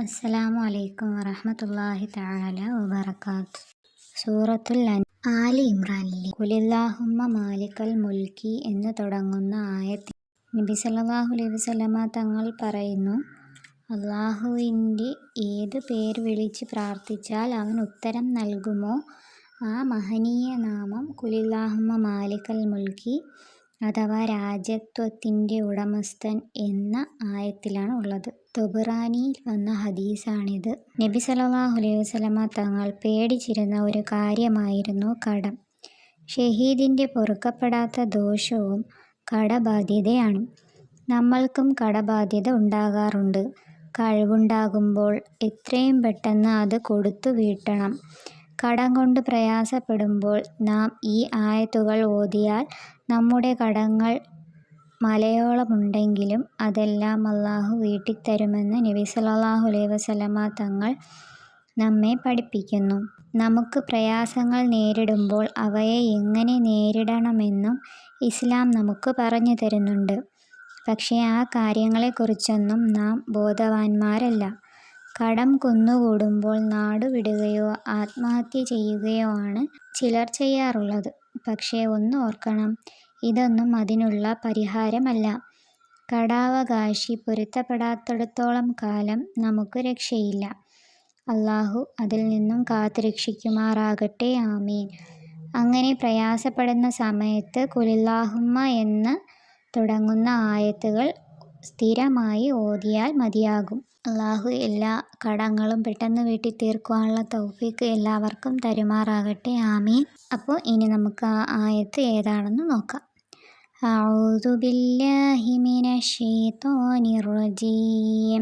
അസ്സലാമു അലൈക്കും വറഹമത്തല്ലാഹി തആല വബറകാത്ത്. സൂറത്തുൽ ആലി ഇമ്രാനിലെ കുലില്ലാഹുമ്മ മാലിക്കൽ മുൽക്കി എന്ന് തുടങ്ങുന്ന ആയത്തിൽ നബി സല്ലല്ലാഹു അലൈഹി വസല്ലമ തങ്ങൾ പറയുന്നു അള്ളാഹുവിന്റെ ഏത് പേര് വിളിച്ച് പ്രാർത്ഥിച്ചാൽ അവൻ ഉത്തരം നൽകുമോ? ആ മഹനീയ നാമം കുലില്ലാഹുമ്മ മാലിക്കൽ മുൽക്കി അഥവാ രാജ്യത്വത്തിന്റെ ഉടമസ്ഥൻ എന്ന ആയത്തിലാണ് ഉള്ളത്. തൊബുറാനിയിൽ വന്ന ഹദീസാണിത്. നബി സല്ലല്ലാഹു അലൈഹി വസല്ലമ തങ്ങൾ പേടിച്ചിരുന്ന ഒരു കാര്യമായിരുന്നു കടം. ഷഹീദിന്റെ പൊറുക്കപ്പെടാത്ത ദോഷവും കടബാധ്യതയാണ്. നമ്മൾക്കും കടബാധ്യത ഉണ്ടാകാറുണ്ട്. കഴിവുണ്ടാകുമ്പോൾ എത്രയും പെട്ടെന്ന് അത് കൊടുത്തു വീട്ടണം. കടം കൊണ്ട് പ്രയാസപ്പെടുമ്പോൾ നാം ഈ ആയത്തുകൾ ഓതിയാൽ നമ്മുടെ കടങ്ങൾ മലയോളമുണ്ടെങ്കിലും അതെല്ലാം അള്ളാഹു വീട്ടിത്തരുമെന്ന് നബി സല്ലല്ലാഹു അലൈഹി വസല്ലമ തങ്ങൾ നമ്മെ പഠിപ്പിക്കുന്നു. നമുക്ക് പ്രയാസങ്ങൾ നേരിടുമ്പോൾ അവയെ എങ്ങനെ നേരിടണമെന്നും ഇസ്ലാം നമുക്ക് പറഞ്ഞു തരുന്നുണ്ട്. പക്ഷേ ആ കാര്യങ്ങളെക്കുറിച്ചൊന്നും നാം ബോധവാന്മാരല്ല. കടം കുന്നുകൂടുമ്പോൾ നാടുവിടുകയോ ആത്മഹത്യ ചെയ്യുകയോ ആണ് ചിലർ ചെയ്യാറുള്ളത്. പക്ഷേ ഒന്ന് ഓർക്കണം ഇതൊന്നും അതിനുള്ള പരിഹാരമല്ല. കടാവകാശി പൊരുത്തപ്പെടാത്തിടത്തോളം കാലം നമുക്ക് രക്ഷയില്ല. അള്ളാഹു അതിൽ നിന്നും കാത്തുരക്ഷിക്കുമാറാകട്ടെ ആമീൻ. അങ്ങനെ പ്രയാസപ്പെടുന്ന സമയത്ത് കുലില്ലാഹുമ്മ എന്ന് തുടങ്ങുന്ന ആയത്തുകൾ സ്ഥിരമായി ഓതിയാൽ മതിയാകും അള്ളാഹു എല്ലാ കടങ്ങളും പെട്ടെന്ന് വീട്ടി തീർക്കുവാനുള്ള തൗഫീക്ക് എല്ലാവർക്കും തരുമാറാകട്ടെ ആമീൻ അപ്പോൾ ഇനി നമുക്ക് ആ ആയത്ത് ഏതാണെന്ന് നോക്കാം أعوذ بالله من الشيطان الرجيم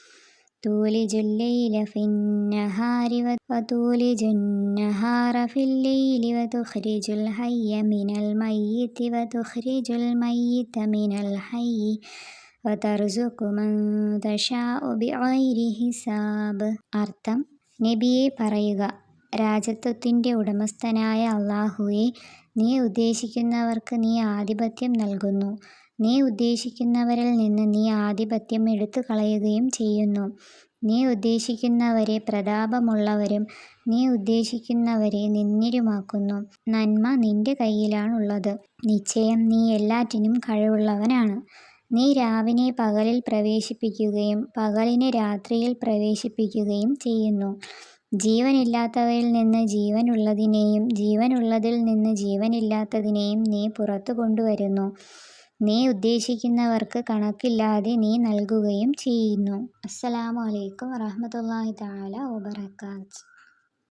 تولج الليل في النهار وتولج النهار في الليل وتخرج الحي من الميت وتخرج الميت من الحي وترزق من تشاء بغير حساب അർത്ഥം നബിയെ പറയുക രാജത്വത്തിൻ്റെ ഉടമസ്ഥനായ അള്ളാഹുവെ നീ ഉദ്ദേശിക്കുന്നവർക്ക് നീ ആധിപത്യം നൽകുന്നു നീ ഉദ്ദേശിക്കുന്നവരിൽ നിന്ന് നീ ആധിപത്യം എടുത്തു കളയുകയും ചെയ്യുന്നു. നീ ഉദ്ദേശിക്കുന്നവരെ പ്രതാപമുള്ളവരും നീ ഉദ്ദേശിക്കുന്നവരെ നിന്നിരുമാക്കുന്നു നന്മ നിന്റെ കയ്യിലാണുള്ളത് നിശ്ചയം നീ എല്ലാറ്റിനും കഴിവുള്ളവനാണ്. നീ രാവിനെ പകലിൽ പ്രവേശിപ്പിക്കുകയും പകലിനെ രാത്രിയിൽ പ്രവേശിപ്പിക്കുകയും ചെയ്യുന്നു. ജീവനില്ലാത്തവയിൽ നിന്ന് ജീവനുള്ളതിനെയും ജീവനുള്ളതിൽ നിന്ന് ജീവനില്ലാത്തതിനെയും നീ പുറത്തു കൊണ്ടുവരുന്നു. നീ ഉദ്ദേശിക്കുന്നവർക്ക് കണക്കില്ലാതെ നീ നൽകുകയും ചെയ്യുന്നു. അസ്സലാമു അലൈക്കും വറഹ്മത്തുള്ളാഹി തആല വബറകാത്ത്.